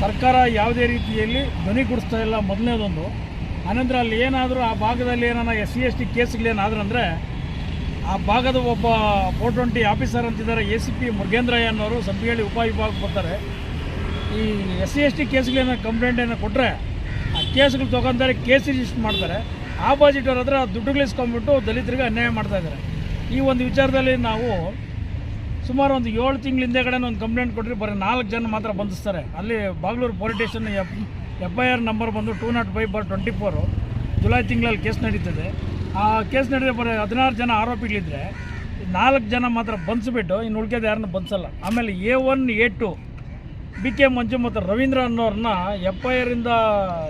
ಸರ್ಕಾರ ಯಾವುದೇ ರೀತಿಯಲ್ಲಿ ಧ್ವನಿಗೂಡಿಸ್ತಾ ಇಲ್ಲ. ಮೊದಲನೇದೊಂದು. ಆನಂತರ ಅಲ್ಲಿ ಏನಾದರೂ ಆ ಭಾಗದಲ್ಲಿ ಏನಾರ ಎಸ್ ಸಿ, ಎಸ್ ಟಿ ಕೇಸ್ಗಳೇನಾದ್ರು ಅಂದರೆ ಆ ಭಾಗದ ಒಬ್ಬ ಫೋರ್ ಟ್ವೆಂಟಿ ಆಫೀಸರ್ ಅಂತಿದ್ದಾರೆ ಎ ಸಿ ಪಿ ಮುರುಗೇಂದ್ರಯ್ಯ ಅನ್ನೋರು ಸಂಪಿಗೆ ಉಪವಿಭಾಗಕ್ಕೆ ಬರ್ತಾರೆ. ಈ ಎಸ್ ಸಿ, ಎಸ್ ಟಿ ಕೇಸ್ಗಳೇನೋ ಕಂಪ್ಲೇಂಟ್ ಏನೋ ಕೊಟ್ಟರೆ ಆ ಕೇಸ್ಗಳು ತೊಗೊಂತಾರೆ ಕೇಸ್ ರಿಜಿಸ್ಟರ್ ಮಾಡ್ತಾರೆ. ಆಪೋಸಿಟ್ ಅವ್ರ ಹತ್ರ ದುಡ್ಡುಗಳಿಸ್ಕೊಂಬಿಟ್ಟು ದಲಿತರಿಗೆ ಅನ್ಯಾಯ ಮಾಡ್ತಾ ಇದ್ದಾರೆ. ಈ ಒಂದು ವಿಚಾರದಲ್ಲಿ ನಾವು ಸುಮಾರು ಒಂದು ಏಳು ತಿಂಗಳ ಹಿಂದೆಗಡೆ ಒಂದು ಕಂಪ್ಲೇಂಟ್ ಕೊಟ್ಟರೆ ಬರೀ ನಾಲ್ಕು ಜನ ಮಾತ್ರ ಬಂಧಿಸ್ತಾರೆ. ಅಲ್ಲಿ Bagalur police station F I R number ಬಂದು two nought five bar twenty four July ತಿಂಗಳಲ್ಲಿ ಕೇಸ್ ನಡೀತದೆ. ಆ ಕೇಸ್ ನಡೆದ ಬರೀ ಹದಿನಾರು ಜನ ಆರೋಪಿಗಳಿದ್ರೆ, ನಾಲ್ಕು ಜನ ಮಾತ್ರ ಬಂಧಿಸ್ಬಿಟ್ಟು ಇನ್ನು ಉಳ್ಕೆದು ಯಾರನ್ನ ಬಂಧಿಸಲ್ಲ ಆಮೇಲೆ A one A two B K Manju ಮತ್ತು ರವೀಂದ್ರ ಅನ್ನೋರನ್ನ ಎಫ್ ಐ ಆರಿಂದ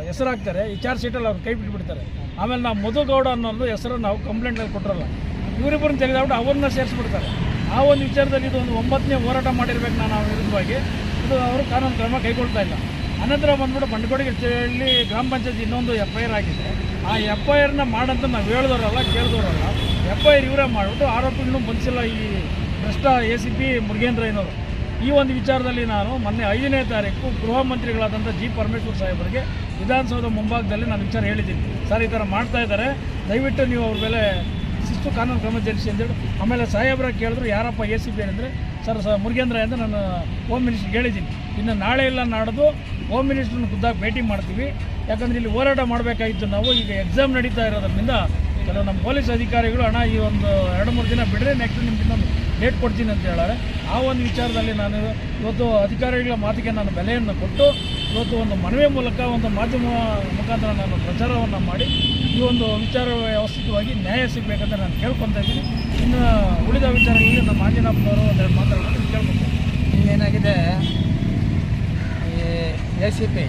ಹೆಸರಾಗ್ತಾರೆ ಈ ಚಾರ್ಜ್ ಶೀಟಲ್ಲಿ ಅವ್ರು ಕೈ ಬಿಟ್ಬಿಡ್ತಾರೆ. ಆಮೇಲೆ ನಾವು ಮಧುಗೌಡ ಅನ್ನೋದು ಹೆಸರು ನಾವು ಕಂಪ್ಲೇಂಟಲ್ಲಿ ಕೊಟ್ಟಿರಲ್ಲ ಇವರಿಬ್ಬರನ್ನ ತೆಗೆದಾಬಿಟ್ಟು ಅವ್ರನ್ನ ಸೇರಿಸ್ಬಿಡ್ತಾರೆ. ಆ ಒಂದು ವಿಚಾರದಲ್ಲಿ ಇದು ಒಂದು ಒಂಬತ್ತನೇ ಹೋರಾಟ ಮಾಡಿರ್ಬೇಕು ನಾನು ಅವ್ರ ವಿರುದ್ಧವಾಗಿ. ಇದು ಅವರು ಕಾನೂನು ಕ್ರಮ ಕೈಗೊಳ್ತಾ ಇಲ್ಲ. ಅನಂತರ ಬಂದ್ಬಿಟ್ಟು ಬಂಡಕೋಡಿಗೆ ಚಳಿ ಗ್ರಾಮ ಪಂಚಾಯತ್ ಇನ್ನೊಂದು ಎಫ್ ಐ ಆರ್ ಆಗಿದೆ. ಆ ಎಫ್ ಐ ಆರ್ನ ಮಾಡಂತ ನಾವು ಹೇಳಿದವರಲ್ಲ, ಕೇಳಿದವರಲ್ಲ. ಎಫ್ ಐ ಆರ್ ಇವರೇ ಮಾಡಿಬಿಟ್ಟು ಆರೋಪಿಗಳನ್ನು ಬಂಧಿಸಿಲ್ಲ ಈ ಭ್ರಷ್ಟ ಎ ಸಿ ಪಿ ಮುರುಗೇಂದ್ರಯ್ಯನವರು. ಈ ಒಂದು ವಿಚಾರದಲ್ಲಿ ನಾನು ಮೊನ್ನೆ ಐದನೇ ತಾರೀಕು ಗೃಹ ಮಂತ್ರಿಗಳಾದಂಥ ಜಿ ಪರಮೇಶ್ವರ್ ಸಾಹೇಬರಿಗೆ ವಿಧಾನಸೌಧ ಮುಂಭಾಗದಲ್ಲಿ ನಾನು ವಿಚಾರ ಹೇಳಿದ್ದೀನಿ. ಸರ್, ಈ ಥರ ಮಾಡ್ತಾ ಇದ್ದಾರೆ. ದಯವಿಟ್ಟು ನೀವು ಅವ್ರ ಮೇಲೆ ಶಿಸ್ತು ಕಾನೂನು ಕ್ರಮ ಜರುಗಿಸಿ ಅಂತೇಳಿ ಆಮೇಲೆ ಸಾಹೇಬ್ರ ಕೇಳಿದ್ರು, ಯಾರಪ್ಪ ಎ ಸಿ ಪಿ ಅಂದರೆ ಸರ್ ಸರ್ ಮುರುಗೇಂದ್ರ ಅಂತ ನಾನು ಹೋಮ್ ಮಿನಿಸ್ಟ್ರಿಗೆ ಹೇಳಿದ್ದೀನಿ. ಇನ್ನು ನಾಳೆ ಇಲ್ಲ ನಾಡ್ದು ಹೋಮ್ ಮಿನಿಸ್ಟ್ರನ್ನ ಖುದ್ದಾಗಿ ಭೇಟಿ ಮಾಡ್ತೀವಿ. ಯಾಕಂದರೆ ಇಲ್ಲಿ ಹೋರಾಟ ಮಾಡಬೇಕಾಗಿತ್ತು ನಾವು, ಈಗ ಎಕ್ಸಾಮ್ ನಡೀತಾ ಇರೋದ್ರಿಂದ ಕೆಲವು ನಮ್ಮ ಪೊಲೀಸ್ ಅಧಿಕಾರಿಗಳು ಹಣ ಈ ಒಂದು ಎರಡು, ಮೂರು ದಿನ ಬಿಟ್ಟರೆ ನೆಕ್ಸ್ಟ್ ನಿಮ್ಗೆ ಇನ್ನೊಂದು ಡೇಟ್ ಕೊಡ್ತೀನಿ ಅಂತ ಹೇಳಾರೆ ಆ ಒಂದು ವಿಚಾರದಲ್ಲಿ ನಾನು ಇವತ್ತು ಅಧಿಕಾರಿಗಳ ಮಾತಿಗೆ ನಾನು ಬೆಲೆಯನ್ನು ಕೊಟ್ಟು, ಇವತ್ತು ಒಂದು ಮನವಿ ಮೂಲಕ ಒಂದು ಮಾಧ್ಯಮ ಮುಖಾಂತರ ನಾನು ಪ್ರಚಾರವನ್ನು ಮಾಡಿ ಈ ಒಂದು ವಿಚಾರ ವ್ಯವಸ್ಥಿತವಾಗಿ ನ್ಯಾಯ ಸಿಗಬೇಕಂತ ನಾನು ಕೇಳ್ಕೊತಾ ಇದ್ದೀನಿ. ಇನ್ನು ಉಳಿದ ವಿಚಾರಗಳಲ್ಲಿ ನಮ್ಮ ಆಂಜನಪ್ಪನವರು ಒಂದೆರಡು ಮಾತಾಡೋದು ಕೇಳ್ಕೊತೀನಿ. ಇನ್ನೇನಾಗಿದೆ? ಈ ಎ ಸಿ ಪಿ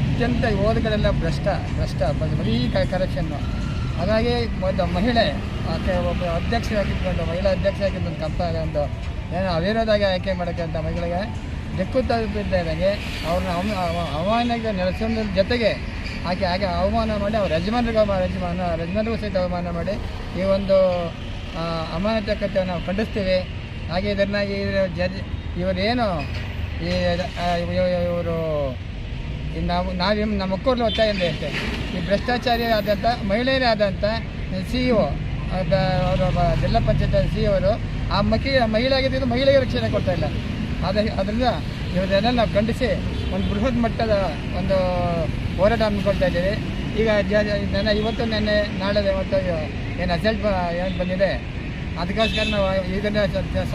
ಅತ್ಯಂತ ಯೋಧಗಳೆಲ್ಲ ಭ್ರಷ್ಟ ಭ್ರಷ್ಟ, ಬರೀ ಕರೆಕ್ಷನ್ನು ಹಾಗಾಗಿ ಒಂದು ಮಹಿಳೆ, ಆಕೆ ಒಬ್ಬ ಅಧ್ಯಕ್ಷರಾಗಿದ್ಕೊಂಡು ಮಹಿಳಾ ಅಧ್ಯಕ್ಷರಾಗಿದ್ದು ಕಂಪ ಒಂದು ಏನೋ ಅವಿರೋಧಾಗಿ ಆಯ್ಕೆ ಮಾಡೋಕ್ಕಂಥ ಮಹಿಳೆಗೆ ದಿಕ್ಕು ತಲುಪಿದ್ದಂಗೆ ಅವ್ರನ್ನ ಅವಮಾನ ನೆಲೆಸೋದ್ರ ಜೊತೆಗೆ ಆಕೆ ಹಾಗೆ ಅವಮಾನ ಮಾಡಿ ಅವ್ರ ಯಜಮಾನ್ರಿಗೂ ಯಜಮಾನ ಯಜಮಾನ್ರಿಗೂ ಸಹಿತ ಅವಮಾನ ಮಾಡಿ ಈ ಒಂದು ಆ, ಅಮಾನತ ಕೃತ್ಯವನ್ನು ನಾವು ಖಂಡಿಸ್ತೀವಿ. ಹಾಗೆ ಇದನ್ನು ಇವರ ಜಜ್ ಇವರೇನು ಈ ಇವರು ನಾವು ನಾವು ನಮ್ಮ ಮಕ್ಕಳು ಒತ್ತಾಯ ಇದೆ ಅಷ್ಟೇ. ಈ ಭ್ರಷ್ಟಾಚಾರಿ ಆದಂಥ ಮಹಿಳೆಯರೇ ಆದಂಥ ಸಿ ಇ ಒ ಅವರು ಜಿಲ್ಲಾ ಪಂಚಾಯತ್ ಸಿ ಅವರು ಆ ಮಕ್ಕಿ ಮಹಿಳೆ ಆಗಿದ್ದು ಮಹಿಳೆಗೆ ರಕ್ಷಣೆ ಕೊಡ್ತಾ ಇಲ್ಲ. ಆದರೆ ಅದರಿಂದ ಇವರೆಲ್ಲ ನಾವು ಖಂಡಿಸಿ ಒಂದು ಬೃಹತ್ ಮಟ್ಟದ ಒಂದು ಹೋರಾಟ ಹಮ್ಮಿಕೊಳ್ತಾ ಇದ್ದೀವಿ. ಈಗ ನನ್ನ ಇವತ್ತು ನೆನ್ನೆ, ನಾಳೆ ಮತ್ತು ಏನು ರಿಸಲ್ಟ್ ಏನು ಬಂದಿದೆ. ಅದಕ್ಕೋಸ್ಕರ ನಾವು ಇದನ್ನು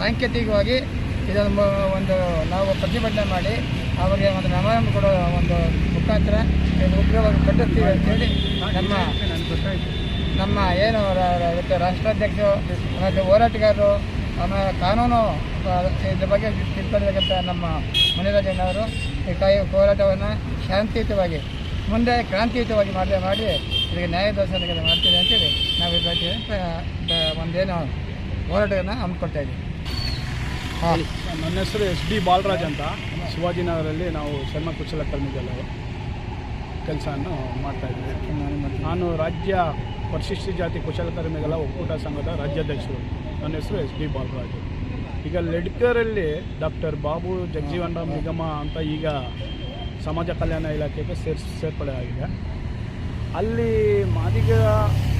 ಸಾಂಕೇತಿಕವಾಗಿ ಇದನ್ನು ಒಂದು ನಾವು ಪ್ರತಿಭಟನೆ ಮಾಡಿ ಅವರಿಗೆ ಒಂದು ಮೆಮೊರಂ ಕೊಡೋ ಒಂದು ಮುಖಾಂತರ ಉಗ್ರವಾಗಿ ಅಂತ ಅಂತೇಳಿ ನಮ್ಮ ನಮ್ಮ ಏನು ರಾಷ್ಟ್ರಾಧ್ಯಕ್ಷರು ಮತ್ತು ಹೋರಾಟಗಾರರು ಆಮೇಲೆ ಕಾನೂನು ಇದ್ರ ಬಗ್ಗೆ ತಿಳ್ಕೊಳ್ಬೇಕಂತ ನಮ್ಮ ಮುನಿರಾಜಣ್ಣವರು ಈ ಕಾಯಿ ಹೋರಾಟವನ್ನು ಶಾಂತಿಯುತವಾಗಿ ಮುಂದೆ ಕ್ರಾಂತಿಯುತವಾಗಿ ಮಾಡಿ ಮಾಡಿ ಇದಕ್ಕೆ ನ್ಯಾಯ ದರ್ಶನ ಮಾಡ್ತೀವಿ ಅಂತೇಳಿ ನಾವು ಇದ್ರ ಬಗ್ಗೆ ಒಂದೇನು ಹೋರಾಟವನ್ನು ಹಮ್ಮಿಕೊಳ್ತಾ ಇದ್ದೀವಿ. ಹಾಂ. ನನ್ನ ಹೆಸರು ಎಸ್ ಡಿ ಬಾಲರಾಜ್ ಅಂತ. ಶಿವಾಜಿನಗರಲ್ಲಿ ನಾವು ಶರ್ಮ ಕುಶಲಕರ್ಮಿಗಳು ಕೆಲಸವನ್ನು ಮಾಡ್ತಾ ಇದ್ದೀವಿ. ನಾನು ರಾಜ್ಯ ಪರಿಶಿಷ್ಟ ಜಾತಿ ಕುಶಲಕರ್ಮಿಗಳ ಒಕ್ಕೂಟ ಸಂಘದ ರಾಜ್ಯಾಧ್ಯಕ್ಷರು. ನನ್ನ ಹೆಸರು ಎಸ್ ಡಿ ಬಾಲರಾಜ್. ಈಗ ಲೆಡ್ಕರಲ್ಲಿ ಡಾಕ್ಟರ್ ಬಾಬು ಜಗಜೀವನ್ ರಾಮ್ ನಿಗಮ ಅಂತ ಈಗ ಸಮಾಜ ಕಲ್ಯಾಣ ಇಲಾಖೆಗೆ ಸೇರ್ ಸೇರ್ಪಡೆ ಆಗಿದೆ. ಅಲ್ಲಿ ಮಾದಿಗ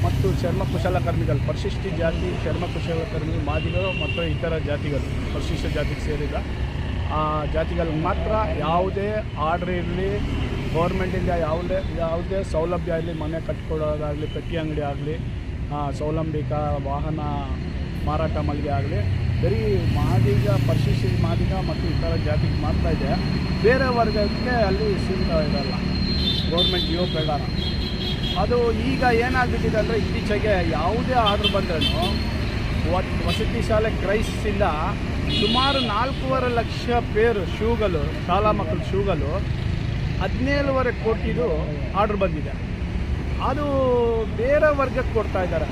ಮತ್ತು ಚರ್ಮ ಕುಶಲಕರ್ಮಿಗಳು ಪರಿಶಿಷ್ಟ ಜಾತಿ, ಚರ್ಮ ಕುಶಲಕರ್ಮಿ ಮಾದಿಗರು ಮತ್ತು ಇತರ ಜಾತಿಗಳು ಪರಿಶಿಷ್ಟ ಜಾತಿಗೆ ಸೇರಿದ ಆ ಜಾತಿಗಳು ಮಾತ್ರ ಯಾವುದೇ ಆರ್ಡ್ರ್ ಇರಲಿ ಗೌರ್ಮೆಂಟಿಂದ ಯಾವುದೇ ಯಾವುದೇ ಸೌಲಭ್ಯ ಇರಲಿ, ಮನೆ ಕಟ್ಕೊಡೋದಾಗಲಿ ಪೆಟ್ಟಿ ಅಂಗಡಿ ಆಗಲಿ ಸೌಲಂಬಿಕ ವಾಹನ ಮಾರಾಟ ಮಳಿಗೆ ಆಗಲಿ, ಬರೀ ಮಾದಿಗ ಪರಿಶಿಷ್ಟ ಮಾದಿಗ ಮತ್ತು ಇತರ ಜಾತಿಗೆ ಮಾತ್ರ ಇದೆ. ಬೇರೆ ವರ್ಗಕ್ಕೆ ಅಲ್ಲಿ ಸೀಮಿತ ಇರಲ್ಲ. ಗೌರ್ಮೆಂಟ್ ಯೋ ಪ್ರಕಾರ ಅದು ಈಗ ಏನಾಗ್ಬಿಟ್ಟಿದೆ ಅಂದರೆ ಇತ್ತೀಚೆಗೆ ಯಾವುದೇ ಆರ್ಡ್ರ್ ಬಂದ್ರೂ ವಸತಿ ಶಾಲೆ ಕ್ರೈಸಿಂದ ಸುಮಾರು ನಾಲ್ಕೂವರೆ ಲಕ್ಷ ಪೇರು ಶೂಗಳು, ಶಾಲಾ ಮಕ್ಕಳ ಶೂಗಳು ಹದಿನೇಳುವರೆ ಕೋಟಿದು ಆರ್ಡ್ರ್ ಬಂದಿದೆ. ಅದು ಬೇರೆ ವರ್ಗಕ್ಕೆ ಕೊಡ್ತಾ ಇದ್ದಾರೆ.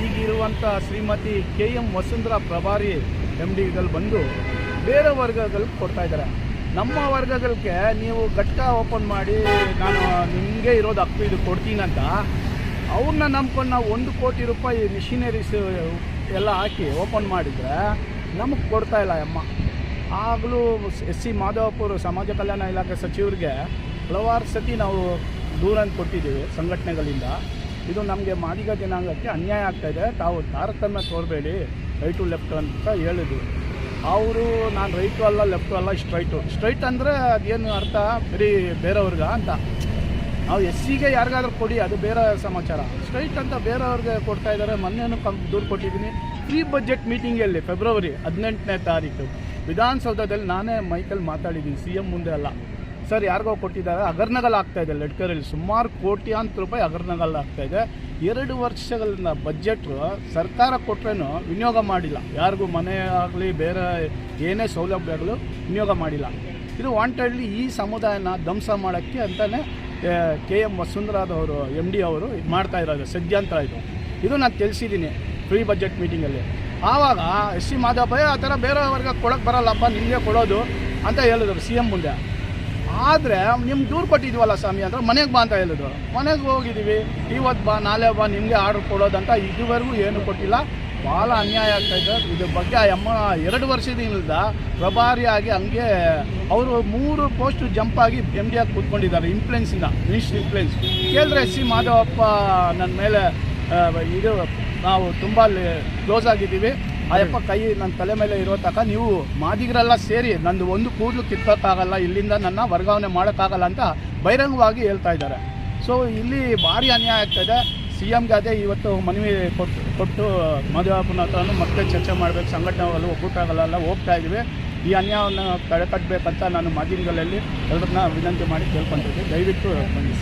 ಈಗಿರುವಂಥ ಶ್ರೀಮತಿ ಕೆ ಎಂ ವಸುಂಧರಾ ಪ್ರಭಾರಿ ಎಂ ಡಿಗಳು ಬಂದು ಬೇರೆ ವರ್ಗಗಳಿಗೆ ಕೊಡ್ತಾ ಇದ್ದಾರೆ. ನಮ್ಮ ವರ್ಗಗಳಿಗೆ ನೀವು ಘಟ್ಟ ಓಪನ್ ಮಾಡಿ, ನಾನು ನಿಮಗೆ ಇರೋದು ಹಕ್ಕು, ಇದು ಕೊಡ್ತೀನಂತ ಅವ್ರನ್ನ ನಂಬ್ಕೊಂಡು ನಾವು ಒಂದು ಕೋಟಿ ರೂಪಾಯಿ ಮಿಷಿನರೀಸ್ ಎಲ್ಲ ಹಾಕಿ ಓಪನ್ ಮಾಡಿದರೆ ನಮಗೆ ಕೊಡ್ತಾ ಇಲ್ಲ ಅಮ್ಮ. ಆಗಲೂ ಎಸ್ ಸಿ ಮಾಧವಪುರ ಸಮಾಜ ಕಲ್ಯಾಣ ಇಲಾಖೆ ಸಚಿವರಿಗೆ ಹಲವಾರು ಸತಿ ನಾವು ದೂರನ್ನು ಕೊಟ್ಟಿದ್ದೀವಿ ಸಂಘಟನೆಗಳಿಂದ. ಇದು ನಮಗೆ ಮಾದಿಗ ಜನಾಂಗಕ್ಕೆ ಅನ್ಯಾಯ ಆಗ್ತಾಯಿದೆ ತಾವು ತಾರತಮ್ಯ ತೋರಬೇಡಿ. ರೈಟು ಲೆಫ್ಟ್ ಅಂತ ಹೇಳಿದ್ವಿ ಅವರು ನಾನು ರೈಟು ಅಲ್ಲ ಲೆಫ್ಟು ಅಲ್ಲ ಸ್ಟ್ರೈಟು ಸ್ಟ್ರೈಟ್ ಅಂದರೆ ಅದೇನು ಅರ್ಥ? ಬರೀ ಬೇರೆಯವ್ರಿಗೆ ಅಂತ. ನಾವು ಎಸ್ ಸಿಗೆ ಯಾರಿಗಾದ್ರೂ ಕೊಡಿ, ಅದು ಬೇರೆ ಸಮಾಚಾರ. ಸ್ಟ್ರೈಟ್ ಅಂತ ಬೇರೆಯವ್ರಿಗೆ ಕೊಡ್ತಾ ಇದ್ದಾರೆ. ಮೊನ್ನೆನೂ ಕಂ, ದೂರು ಕೊಟ್ಟಿದ್ದೀನಿ. ಈ ಬಜೆಟ್ ಮೀಟಿಂಗಲ್ಲಿ ಫೆಬ್ರವರಿ ಹದಿನೆಂಟನೇ ತಾರೀಕು. ವಿಧಾನಸೌಧದಲ್ಲಿ ನಾನೇ ಮೈಕಲ್ಲಿ ಮಾತಾಡಿದ್ದೀನಿ. ಸಿ ಎಂ ಮುಂದೆ ಅಲ್ಲ. ಸರ್, ಯಾರಿಗೋ ಕೊಟ್ಟಿದ್ದಾರೆ. ಆಗ್ತಾ ಇದೆ ಲಡ್ಕರಲ್ಲಿ ಸುಮಾರು ಕೋಟ್ಯಾಂತರ ರೂಪಾಯಿ ಅಗರ್ನಗಲ್ ಆಗ್ತಾ ಇದೆ. ಎರಡು ವರ್ಷಗಳಿಂದ ಬಜೆಟ್ ಸರ್ಕಾರ ಕೊಟ್ಟರೇನು ವಿನಿಯೋಗ ಮಾಡಿಲ್ಲ. ಯಾರಿಗೂ ಮನೆ ಆಗಲಿ, ಬೇರೆ ಏನೇ ಸೌಲಭ್ಯಗಳು ವಿನಿಯೋಗ ಮಾಡಿಲ್ಲ. ಇದು ವಾಂಟೆಡ್ಲಿ ಈ ಸಮುದಾಯನ ಧ್ವಂಸ ಮಾಡೋಕ್ಕೆ ಅಂತಲೇ ಕೆ ಎಂ ವಸುಂಧರಾದವರು ಎಂ ಡಿ ಅವರು ಇದು ಮಾಡ್ತಾ ಇರೋದು ಅಂತ ಇದು. ಇದು ನಾನು ತಿಳಿಸಿದ್ದೀನಿ ಫ್ರೀ ಬಜೆಟ್ ಮೀಟಿಂಗಲ್ಲಿ ಆವಾಗ ಎಸ್ ಸಿ ಮಾಧವಯ್ಯ ಆ ಥರ ಬೇರೆಯವ್ರಿಗೆ ಕೊಡೋಕ್ಕೆ ಬರಲ್ಲಪ್ಪ, ನಿಮಗೆ ಕೊಡೋದು ಅಂತ ಹೇಳಿದ್ರು ಸಿ ಎಂ ಮುಂದೆ. ಆದರೆ ನಿಮ್ಗೆ ದೂರು ಕೊಟ್ಟಿದ್ವಲ್ಲ ಸ್ವಾಮಿ ಅಂದ್ರೆ ಮನೆಗೆ ಬಾ ಅಂತ ಹೇಳಿದ್ರು. ಮನೆಗೆ ಹೋಗಿದ್ದೀವಿ ಇವತ್ತು ಬಾ, ನಾಳೆ ಬಾ, ನಿಮಗೆ ಆರ್ಡ್ರ್ ಕೊಡೋದಂತ ಇದುವರೆಗೂ ಏನು ಕೊಟ್ಟಿಲ್ಲ. ಭಾಳ ಅನ್ಯಾಯ ಆಗ್ತಾ ಇದೆ. ಇದ್ರ ಬಗ್ಗೆ ಅಮ್ಮ ಎರಡು ವರ್ಷದಿಂದ ಪ್ರಭಾರಿಯಾಗಿ ಹಂಗೆ ಅವರು ಮೂರು ಪೋಸ್ಟ್ ಜಂಪ್ ಆಗಿ ಎಂ ಡಿ ಆಗಿ ಕೂತ್ಕೊಂಡಿದ್ದಾರೆ ಇನ್ಫ್ಲುಯೆನ್ಸಿಂದ ಮಿನಿಸ್ಟ್ರ್ ಇನ್ಫ್ಲುಯೆನ್ಸ್ ಕೇಳಿದ್ರೆ ಸಿ ಮಾಧವಪ್ಪ ನನ್ನ ಮೇಲೆ ಇದು ನಾವು ತುಂಬ ಕ್ಲೋಸ್ ಆಗಿದ್ದೀವಿ. ಆ ಯಪ್ಪ ಕೈ ನನ್ನ ತಲೆ ಮೇಲೆ ಇರೋ ತಕ ನೀವು ಮಾದಿಗರೆಲ್ಲ ಸೇರಿ ನಂದು ಒಂದು ಕೂದಲು ಕಿತ್ತೋಕ್ಕಾಗಲ್ಲ, ಇಲ್ಲಿಂದ ನನ್ನ ವರ್ಗಾವಣೆ ಮಾಡೋಕ್ಕಾಗಲ್ಲ ಅಂತ ಬಹಿರಂಗವಾಗಿ ಹೇಳ್ತಾ ಇದ್ದಾರೆ. ಸೊ ಇಲ್ಲಿ ಭಾರಿ ಅನ್ಯಾಯ ಆಗ್ತಾಯಿದೆ ಸಿ ಎಂಗೆ ಅದೇ ಇವತ್ತು ಮನವಿ ಕೊಟ್ಟು ಕೊಟ್ಟು ಮದುವೆಪ್ಪನ ಹತ್ರನೂ ಮತ್ತೆ ಚರ್ಚೆ ಮಾಡಬೇಕು. ಸಂಘಟನೆಗಳು ಒಕ್ಕೂಟಗಳೆಲ್ಲ ಹೋಗ್ತಾ ಇದ್ದೀವಿ. ಈ ಅನ್ಯಾಯವನ್ನು ತಡೆಗಟ್ಟಬೇಕಂತ ನಾನು ಮಾಧ್ಯಮಗಳಲ್ಲಿ ಎಲ್ಲರನ್ನ ವಿನಂತಿ ಮಾಡಿ ಕೇಳ್ಕೊತಿದ್ದೆ ದಯವಿಟ್ಟು ಬನ್ನಿ